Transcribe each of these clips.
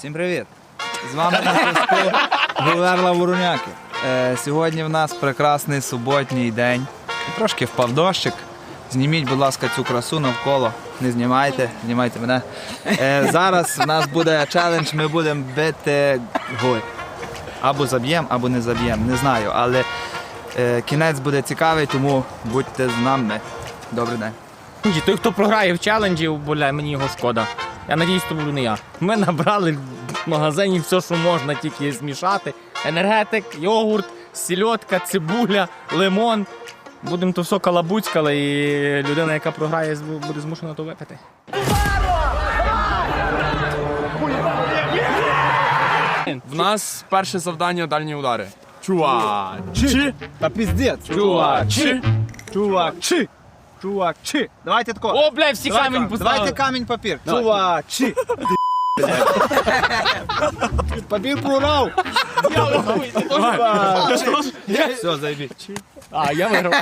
Всім привіт! З вами на зв'язку Гуверла Вороняки. Е, сьогодні в нас прекрасний суботній день. Трошки впав дощик. Зніміть, будь ласка, цю красу навколо. Не знімайте, знімайте мене. Е, зараз в нас буде челендж, ми будемо бити гол. Або заб'ємо, або не заб'ємо. Не знаю. Але е, кінець буде цікавий, тому будьте з нами. Добрий день. Той, хто програє в челенджі, бля, мені його шкода. Я надіюсь, то буду не я. Ми набрали в магазині все, що можна тільки змішати. Енергетик, йогурт, сільотка, цибуля, лимон. Будемо то все калабуцькали, і людина, яка програє, буде змушена то випити. В нас перше завдання дальні удари. Чувачі! Та піздець! Чувачі! Чувачі! Чувачі! Давайте тако. О, бля, всі камінь поставили. Давайте камінь папір. Чувачі! Папір прорав! Все, зайбіть. А, я виграв.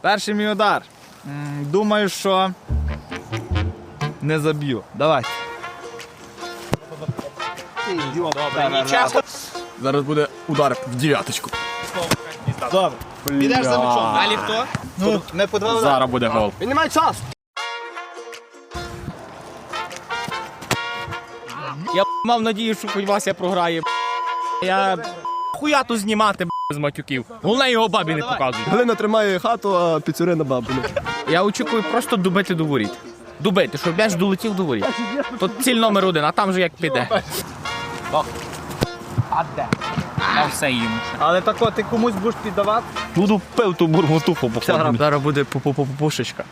Перший мій удар. М, Думаю, що не заб'ю. Давай. Зараз буде удар в дев'яточку. Підеш за мечом. Далі хто? Ну, ми по два удари. Зараз буде гол. Він не має часу. Я мав надію, що хоч Вася програє. Я хуя тут знімати з матюків. Головне його бабі не показують. Галина тримає хату, а піцюри на бабу. Я очікую просто добити до воріт. Добити, щоб м'яч долетів до воріт. Тут ціль номер один, а там же як піде. А де? А все йому. Але тако, ти комусь будеш піддавати? Буду пив ту бурмотуху, бо зараз буде пушечка.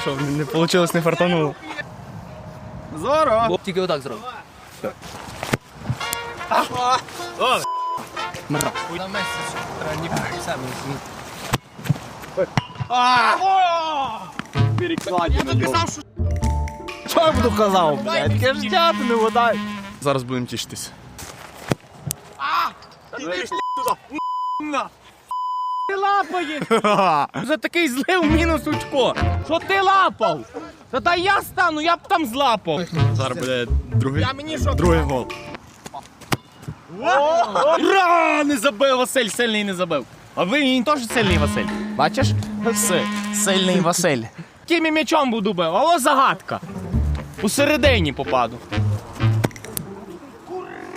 Що, не вийшло, не фартануло. Зоро! Тільки отак зробив. Що я буду казав? блядь? Таке ти не водай. Зараз будемо тішитись. За такий злив мінус очко. Що ти лапав? Та дай я стану, я б там злапав. Зараз буде другий, Я мені що? другий гол. Ура! Не забив Василь, сильний не забив. А ви він теж сильний Василь. Бачиш? Си, сильний Василь. Ким я м'ячом буду бив, а ось загадка. Усередині попаду.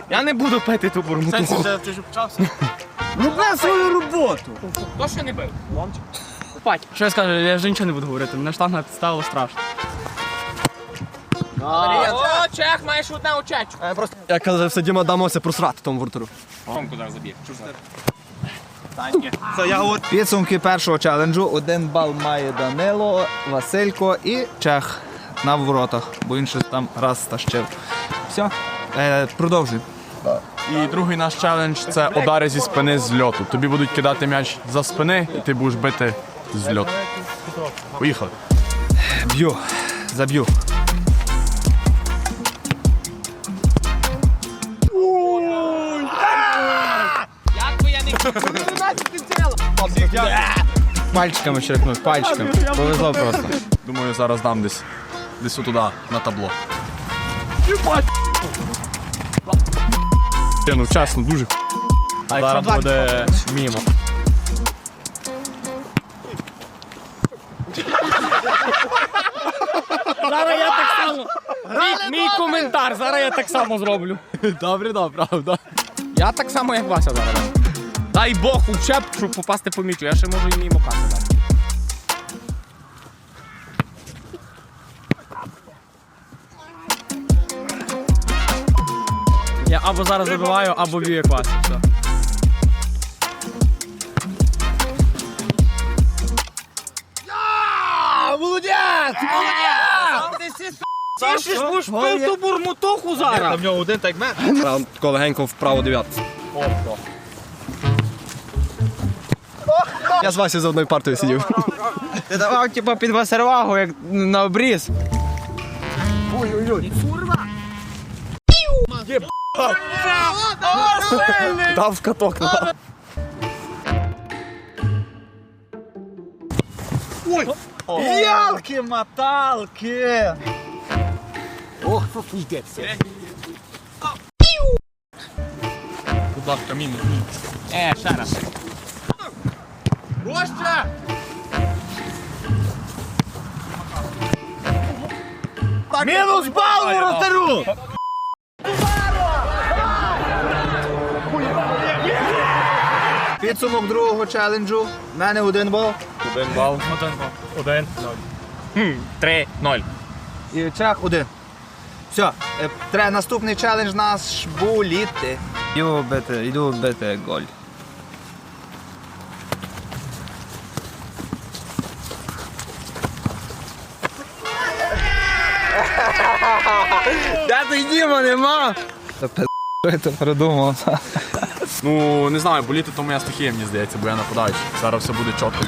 Я не буду пити ту бурмуту. ти ж почався? Роби свою роботу. Хто ще не бив? Пать, що я скажу, я вже нічого не буду говорити, мене штанга стало страшно. О, чех, маєш одне очечко. Я казав, все Діма дамося просрати тому вортору. Ромку зараз заб'є. Підсумки першого челенджу. Один бал має Данило, Василько і Чех на воротах, бо він щось там раз стащив. Все, е, продовжуй. І другий наш челендж це удари зі спини з льоту. Тобі будуть кидати м'яч за спини, і ти будеш бити з льоту. Поїхали. Б'ю, заб'ю. Пальчиками черкнув, пальчиками. Повезло просто. Думаю, зараз дам десь десь отуди, на табло. Ні, Ну чесно, дуже. Зараз буде мімо. Зараз я так само. Мій, мій коментар, зараз я так само зроблю. Добре, да, правда. Я так само, як Вася зараз. Дай Бог учеп, щоб попасти по м'ячу. Я ще можу і мимо каси дати. Або зараз забиваю, або як вас. Все. Ти ж будеш пив ту бурмутуху зараз. в нього один мер. Правда, тако легенько вправо дев'ятку. Я з Васі за одною партою сидів. Ти давав типа під васервагу, як на обріз. Дав в каток. на. Ялки-маталки! Будь ласка, мінус. Е, ще раз. Мінус бал воротарю! Підсумок другого челенджу. У мене один бал. Один бал. Один. Хм, Три, ноль. І в чах один. Все, е, треба наступний челендж наш буліти. Йду бити, йду бити голь. Я той Діма нема! Та пи***, що я це придумав? Ну, не знаю, боліти то моя стихія, мені здається, бо я нападаючий. Зараз все буде чітко.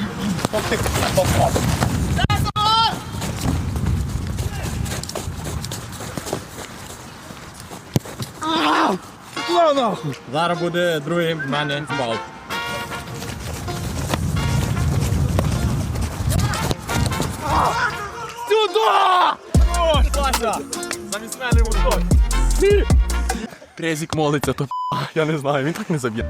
Зараз буде другий в мене бал. Замість мене вустой. Презік молиться, то я не знаю, він так не заб'є.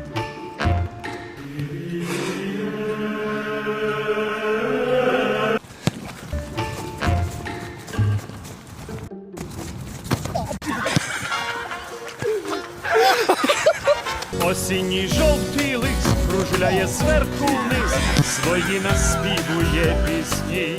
Осінній жовтий лист кружляє зверху вниз, свої наспівує пісні.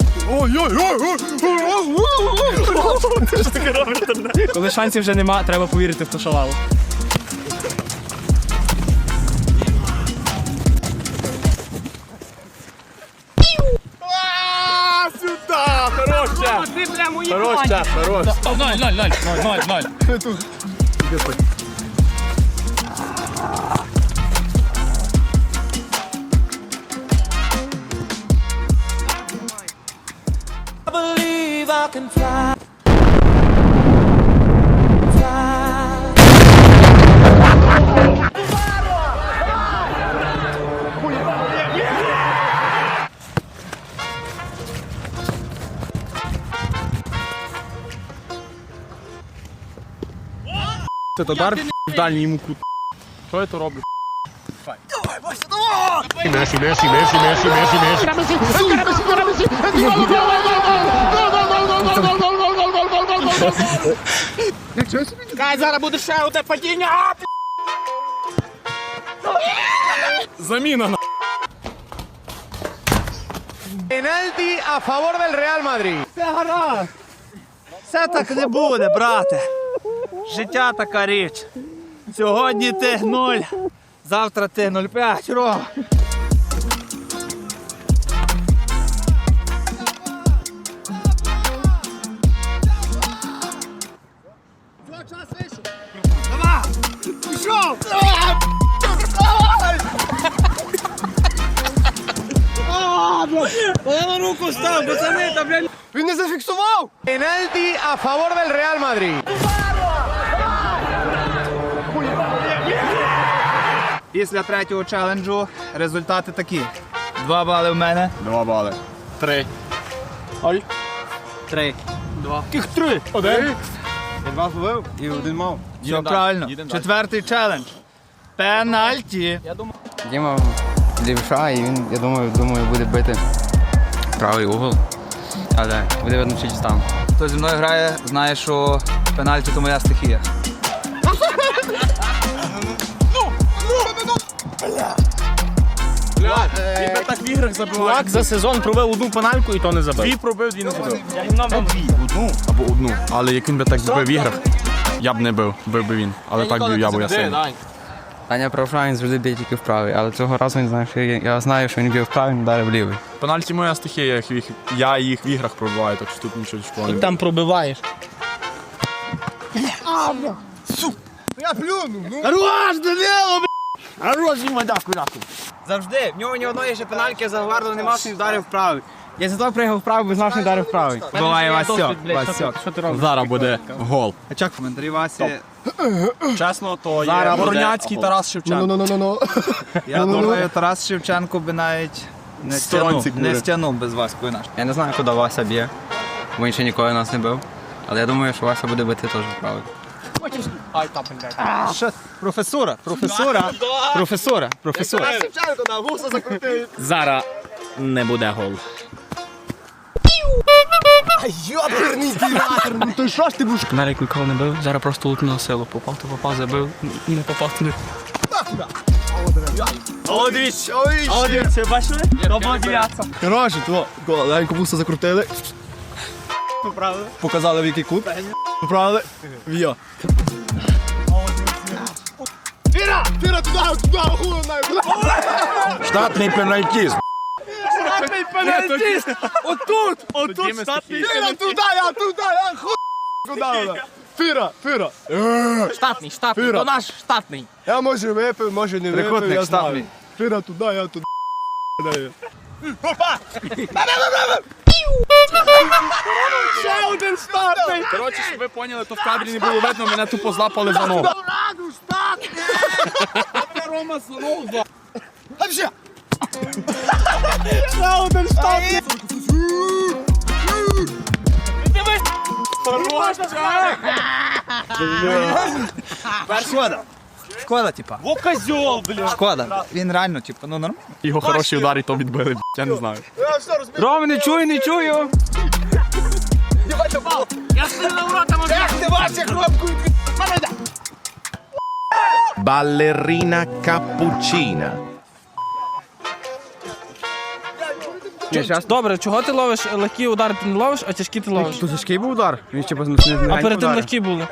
Коли шансів вже нема, треба повірити в ту шалаву. Ти прямо мої Хорош, час, хорош. Ноль, ноль, ноль, ноль, ноль, ноль. Це удар в дальній йому кут. Що я то роблю? Кай, зараз буде ще одне падіння. А, Заміна на. Це так не буде, брате. Життя така річ. Сьогодні ти 0, завтра ти 0,5, Ром. Після третього челенджу результати такі. Два бали в мене. Два бали. Три. Три. Два. Яких три? Один. мав. Все правильно. Четвертий челендж. Пенальті. Діма лівша, і він, я думаю, думаю, буде бити правий угол. Але буде видно, чи там. Хто зі мною грає, знає, що пенальті то моя стихія. Він так в іграх забиває. Чувак за сезон провів одну пенальку і то не забив. Дві пробив, дві не забив. Дві, одну або одну. Але як він би так збив в іграх, я б не бив, бив би він. Але так бив я, бо я сильний. Таня правша, він завжди б'є тільки вправий, але цього разу він знає, що я, я знаю, що він б'є вправий, він вдарив лівий. Пенальті моя стихія, я їх, я їх в іграх пробиваю, так що тут нічого І не там пробиваєш. Завжди, в нього ні одної ще пенальки за Гвардо нема, що він вдарив вправий. Я зато приїхав вправий, бо знав, що він вдарив вправий. Буває ти- робиш? Зараз буде гол. Коментарі Васі. Чесно, то Зараз є буде Воронянський гол. Тарас Шевченко. Я думаю, Тарас Шевченко би навіть не Сторонці стягнув, не буде. стягнув без Васької наш. Я не знаю, куди Вася б'є, бо він ще ніколи нас не бив. Але я думаю, що Вася буде бити теж вправий. Професора, професора, професора, професора. Зараз не буде гол. Нарік ніколи не бив, зараз просто лук на силу. Попав, то попав, забив, не попав, то не. О, дивіться, о, дивіться, бачили? То було дев'ятка. Коротше, то легенько вуса закрутили. Показали в який кут. Поправили. В'йо. Фіра! Фіра туди, туди, хуй знаю. Штатний пенальтізм. Отут! Отут штатний. Фіра туди, я туди, я хуй куди вона. Фіра, фіра. Штатний, штатний, Фіра. то наш штатний. Я може випив, може не випив, Трикутник я знаю. штатний. Фіра туди, я туди. Ще один штатний! Коротше, щоб ви поняли, то в кадрі не було видно, мене тупо злапали за ногу. Шкода, типа. Во козьол, блін. Шкода. Він реально, типа, ну нормально. Його хороші удари то відбили, я не знаю. Рома, не чую, не чую! Ballerina cappuccina. Добре, чого ти ловиш легкі удари ти не ловиш, а тяжкі ти ловиш? Тут тяжкий був удар. Він ще не, не А перед тим легкі були.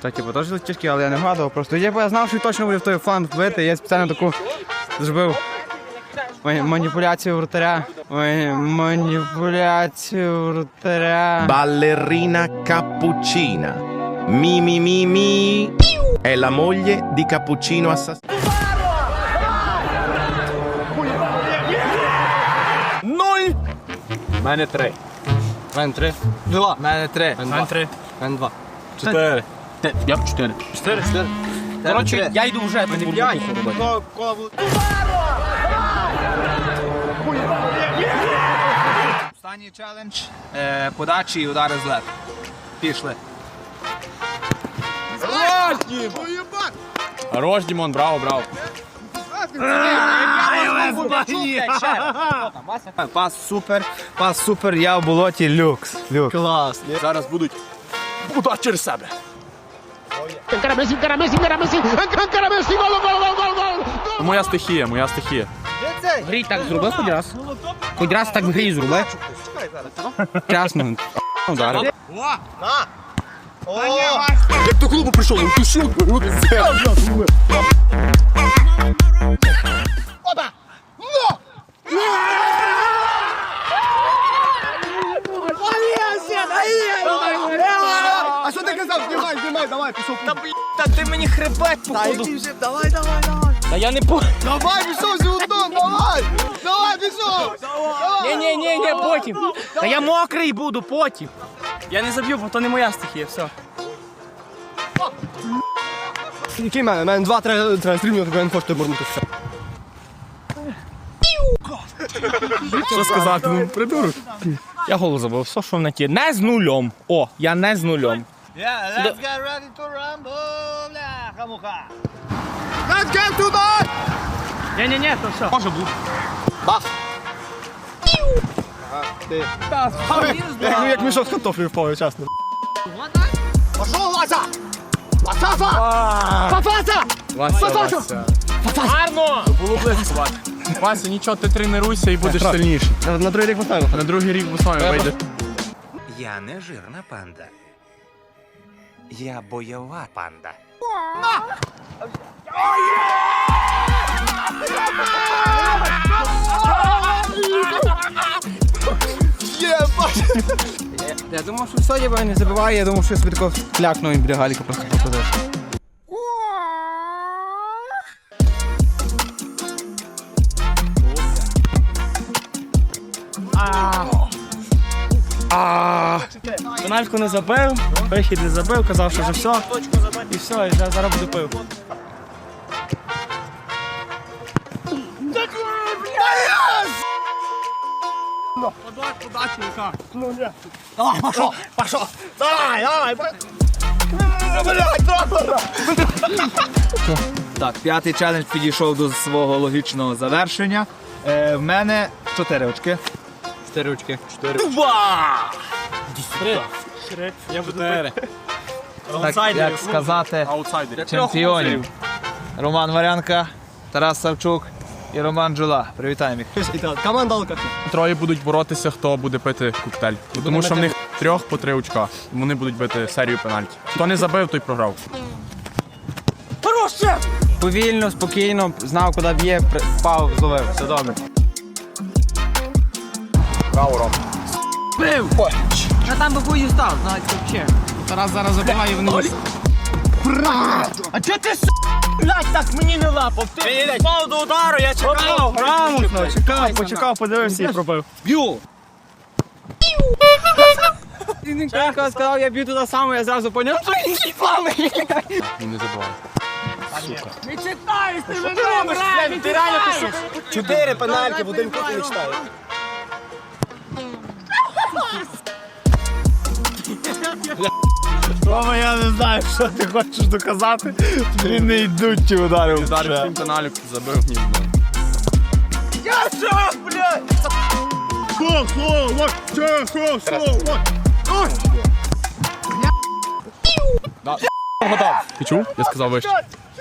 Так, типу, теж тяжкий, але я не вгадував. Просто я, я знав, що точно буде в той фланг бити. Я спеціально таку зробив ма- маніпуляцію вратаря. Ой, Маніпуляцію вратаря. Ballerina cappuccina. Mi mi mi mi. È la moglie di Cappuccino assassino. У мене три. Мен три. Два. У мене три. Мен три. Мен два. Чотири. Я в чотири. Чотири, чотири. Коротше, я йду вже, не п'ять. Останній челендж. Е, подачі і удари з лед. Пішли. Хорош, Дімон, браво, браво. Пас супер, пас супер, я в болоті люкс. Люкс. Клас. Зараз будуть удар через себе. Моя стихія, моя стихія. В грі так зроби хоч раз. Хоч раз так в грі зроби. Чесно. Ударив. Як до клубу прийшов, ти що? А що ти казав? Знімай, знімай, давай, пішов. Та ти мені хребет походу. Давай, давай, давай. Та я не по... Давай, пішов, Зюдон, давай. Давай, пішов. Ні, ні, ні, ні, потім. Та я мокрий буду потім. Я не заб'ю, бо то не моя стихія, все. Який мене? Мене два треба треба стрімнути, я не хочу борнути все. Що сказати? Ну, придурок. Я голос забув, все, що в наті. Не з нульом. О, я не з нульом. Let's get ready to that! Ні, ні, ні, то все. Може бути. Як, як мішок з картофлею впав, чесно. Пошов, Вася! Вася! Вася! Вася! Гарно! Було близько, Вася. Вася, нічого, ти тренуйся і будеш сильніший. На, другий рік поставимо. На другий рік самі вийде. Я не жирна панда. Я бойова панда. Я думав, що все, я не забиваю, я думав, що я собі тако клякну і біля Галіка просто попадеш. Пенальку не забив, вихід не забив, казав, що вже все. І все, і вже зараз буду пив. Так, п'ятий челендж підійшов до свого логічного завершення. Е, в мене чотири очки. Чотири очки. Так, як сказати, Аутсайдер. чемпіонів. Роман Варянка, Тарас Савчук і Роман Джула. Привітаємо їх. Командалка. Троє будуть боротися, хто буде пити коктейль. Тому що в них трьох по три очка. Вони будуть бити серію пенальті. Хто не забив, той програв. Повільно, спокійно, знав, куди б'є, впав, зловив. Все добре. А там би бою став, знаєте, взагалі. Тарас зараз забиває вони. А чого ти с***, блядь, так мені не лапав? Ти впав до удару, я чекав. Грамотно, чекав, почекав, подивився і пробив. Він коли сказав, я б'ю туди саме, я зразу поняв, що інші плани. Він не забиває. Ти реально пишеш. Чотири пенальки в один кут не читає. Рома, я не знаю, що ти хочеш доказати. Він не йдуть ті удари. Ударив цим пеналю, забив ні в одного. Хо, хо, че, хо, хо, вот. Ти чув? Я сказав вище.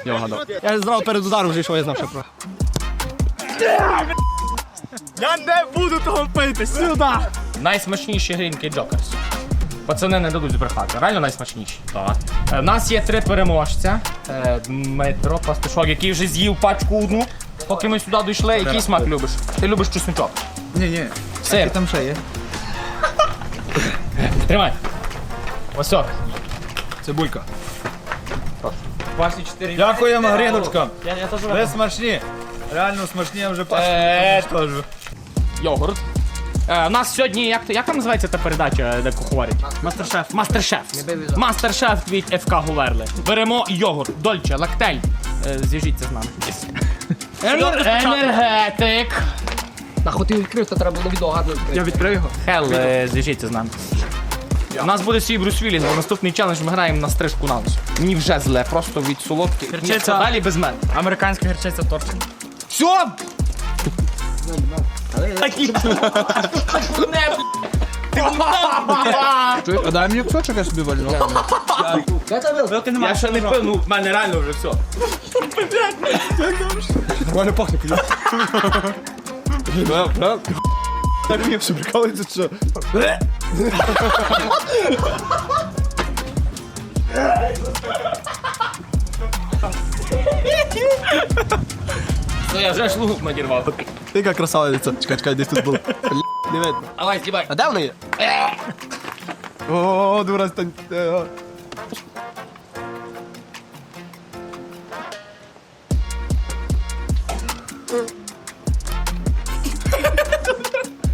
Я вгадав. Я зразу перед ударом вже йшов, я знав, що про. Я не буду того пити, сюди. Найсмачніші грінки Джокерс. Пацани не дадуть збрехати. Реально найсмачніші. Так. У нас є три переможця. Е, Дмитро Пастушок, який вже з'їв пачку одну. Поки ми сюди дійшли, який смак любиш? Ти любиш чесночок. Ні, ні. Сир. Там ще є. Тримай. Осьок. Цибулька. Ваші чотири. Дякуємо, Гріночка. Я, я теж Ви смачні. Реально смачні, я вже Е, пачку. Йогурт. Е, у нас сьогодні, як, як там називається та передача, де куховарять? Мастер-шеф. Мастер-шеф. Мастер-шеф від ФК Гуверли. Беремо йогурт, дольче, лактель. Е, зв'яжіться з нами. Енер- Енергетик. Нахуй ти відкрив, то треба було відео гарно відкрити. Я відкрив його. Хел, е, зв'яжіться з нами. У нас буде свій Брюс Вілліс, бо наступний челендж ми граємо на стрижку на нос. Мені вже зле, просто від солодких. Ні, Гірчиця. Далі без мене. Американська гірчиця торчин. Все! А дай мені кусочок, я собі вальну. Я ще не пив, ну в мене реально вже все. Нормально пахне, куди. Так мені все прикалується, що. Ну я вже шлунок надірвав. Яка красавиця. Чекай, чекай, десь тут. Не видно. Давай, здівай. А де вони є? О, дура, стань. е,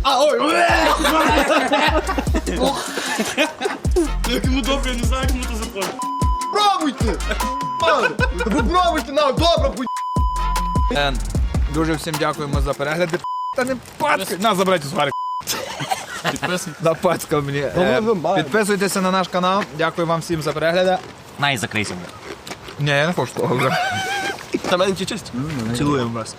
А, ой! Як йому добре, я не знаю, як йому то заходить. Пробуйте! Попробуйте нам, добре, будь. Дуже всім дякуємо за перегляди. Та не пацкай. На, забирайте сварик. Підписуйтесь. Да, пацка мені. Е, Підписуйтеся на наш канал. Дякую вам всім за перегляди. Най, закрийся. Ні, я не хочу того вже. Та мене честь. Цілуємо вас.